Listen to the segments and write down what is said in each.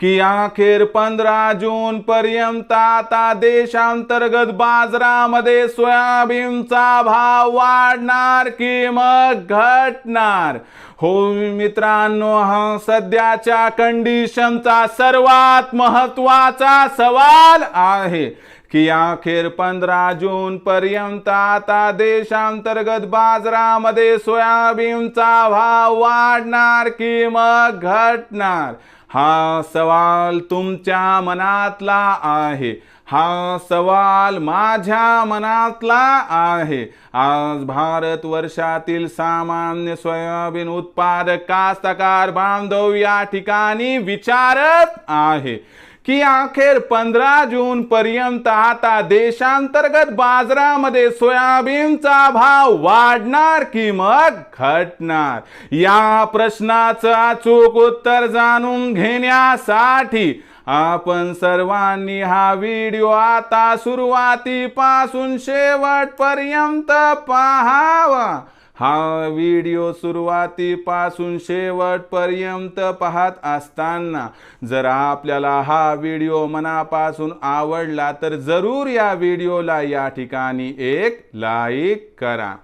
की अखेर पंधरा जून पर्यंत आता देशांतर्गत बाजारामध्ये सोयाबीनचा भाव वाढणार की मग घटणार? हो मित्रांनो हा सध्याच्या कंडिशनचा सर्वात महत्त्वाचा सवाल आहे. की अखेर पंधरा जून पर्यंत आता देशांतर्गत बाजारामध्ये सोयाबीनचा भाव वाढणार की मग घटणार? हा सवाल तुमच्या मनातला आहे. हा सवाल माझ्या मनातला आहे. आज भारत वर्षातील सामान्य सोयाबीन उत्पादक कास्तकार बांधव या ठिकाणी विचारत आहे. की अखेर पंधरा जून पर्यंत आता देशांतर्गत बाजारामध्ये सोयाबीनचा भाव वाढणार की मग घटणार? या प्रश्नाचं अचूक उत्तर जाणून घेण्यासाठी आपण सर्वांनी हा व्हिडिओ आता सुरुवातीपासून शेवटपर्यंत पाहावा. हा व्हिडिओ सुरुवातीपासून शेवटपर्यंत पाहत असताना जर आपल्याला हा व्हिडिओ मनापासून आवडला तर जरूर या व्हिडिओला या ठिकाणी एक लाईक करा.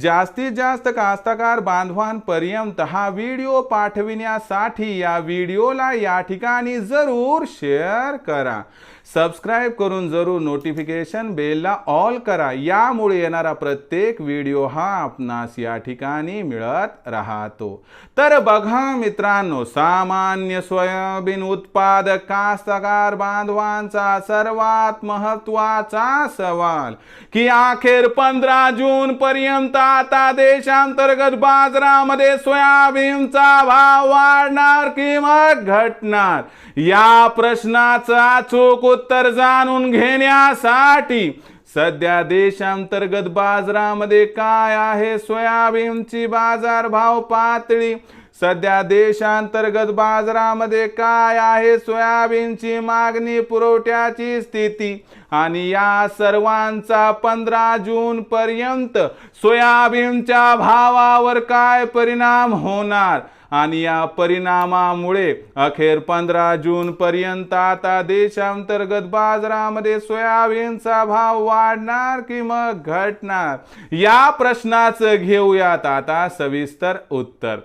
जास्तीत जास्त कास्तकार बांधवांपर्यंत हा व्हिडिओ पाठविण्यासाठी या व्हिडिओला या ठिकाणी जरूर शेअर करा. सबस्क्राईब करून जरूर नोटिफिकेशन बेलला ऑल करा. यामुळे येणारा प्रत्येक व्हिडिओ हा आपणास या ठिकाणी मिळत राहतो. तर बघा मित्रांनो सामान्य सोयाबीन उत्पादक कास्तकार बांधवांचा सर्वात महत्त्वाचा सवाल की अखेर पंधरा जून पर्यंत आता देशांतर्गत बाजारामध्ये सोयाबीनचा भाव वाढणार किंवा घटणार? या प्रश्नाचा अचूक उत्तर जाणून घेण्यासाठी सध्या देशांतर्गत बाजारामध्ये काय आहे? सोयाबीनची बाजारभाव पातळी. सध्या देशांतर्गत बाजारामध्ये काय आहे? सोयाबीनची मागणी पुरवठ्याची स्थिती. आणि या सर्वांचा पंधरा जून पर्यंत सोयाबीनच्या भावावर काय परिणाम होणार? आणि या परिणामामुळे अखेर पंधरा जून पर्यंत आता देशांतर्गत बाजारामध्ये सोयाबीनचा भाव वाढणार की मग घटणार? या प्रश्नाचं घेऊयात आता सविस्तर उत्तर.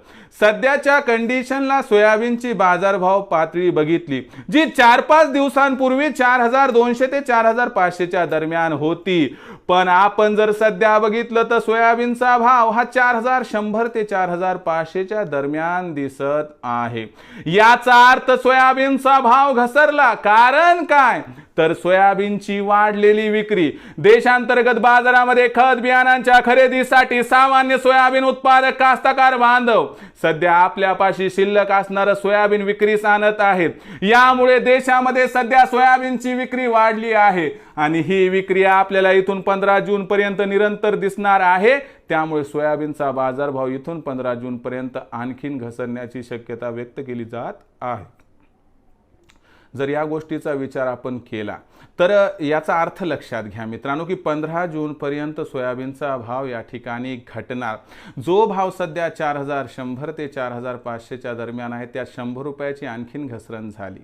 सध्याच्या कंडिशनला सोयाबीनची बाजारभाव पातळी बघितली जी चार पाच दिवसांपूर्वी चार हजार दोनशे ते चार हजार पाचशेच्या दरम्यान होती. पण आपण जर सध्या बघितलं तर सोयाबीनचा भाव हा चार हजार शंभर ते चार हजार पाचशेच्या दरम्यान दिसत आहे. याचा अर्थ सोयाबीनचा भाव घसरला. कारण काय? तर सोयाबीनची वाढलेली विक्री. देशांतर्गत बाजारामध्ये खत बियाणांच्या खरेदीसाठी सामान्य सोयाबीन उत्पादक कास्तकार बांधव. सध्या आपल्यापाशी शिल्लक असणारं सोयाबीन विक्रीस आणत आहेत. यामुळे देशामध्ये सध्या सोयाबीनची विक्री वाढली आहे. आणि ही विक्री आपल्याला इथून पंधरा जून पर्यंत निरंतर दिसणार आहे. त्यामुळे सोयाबीनचा बाजारभाव इथून पंधरा जून पर्यंत आणखीन घसरण्याची शक्यता व्यक्त केली जात आहे. जर या गोष्टीचा विचार आपण केला तर याचा अर्थ लक्षात घ्या मित्रांनो की पंधरा जूनपर्यंत सोयाबीनचा भाव या ठिकाणी घटणार. जो भाव सध्या चार हजार शंभर ते चार हजार पाचशेच्या दरम्यान आहे त्या शंभर रुपयाची आणखीन घसरण झाली.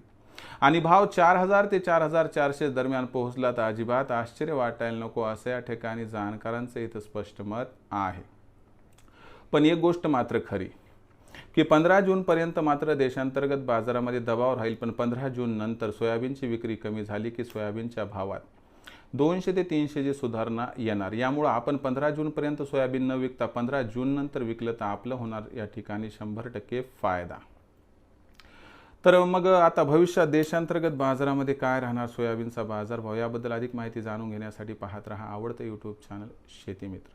आणि भाव चार हजार ते चार हजार चारशे दरम्यान पोहोचला तर अजिबात आश्चर्य वाटायला नको असं या ठिकाणी जाणकारांचं इथं स्पष्ट मत आहे. पण एक गोष्ट मात्र खरी की पंधरा जूनपर्यंत मात्र देशांतर्गत बाजारामध्ये दबाव राहील पण पंधरा जून नंतर सोयाबीनची विक्री कमी झाली की सोयाबीनच्या भावात दोनशे ते तीनशेची सुधारणा येणार. यामुळं आपण पंधरा जूनपर्यंत सोयाबीन न विकता पंधरा जून नंतर विकलं तर आपलं होणार या ठिकाणी शंभर टक्के फायदा. तर मग आता भविष्यात देशांतर्गत बाजारामध्ये काय राहणार? सोयाबीनचा बाजारभाव याबद्दल अधिक माहिती जाणून घेण्यासाठी पाहत राहा आवडतं यूट्यूब चॅनल शेतीमित्र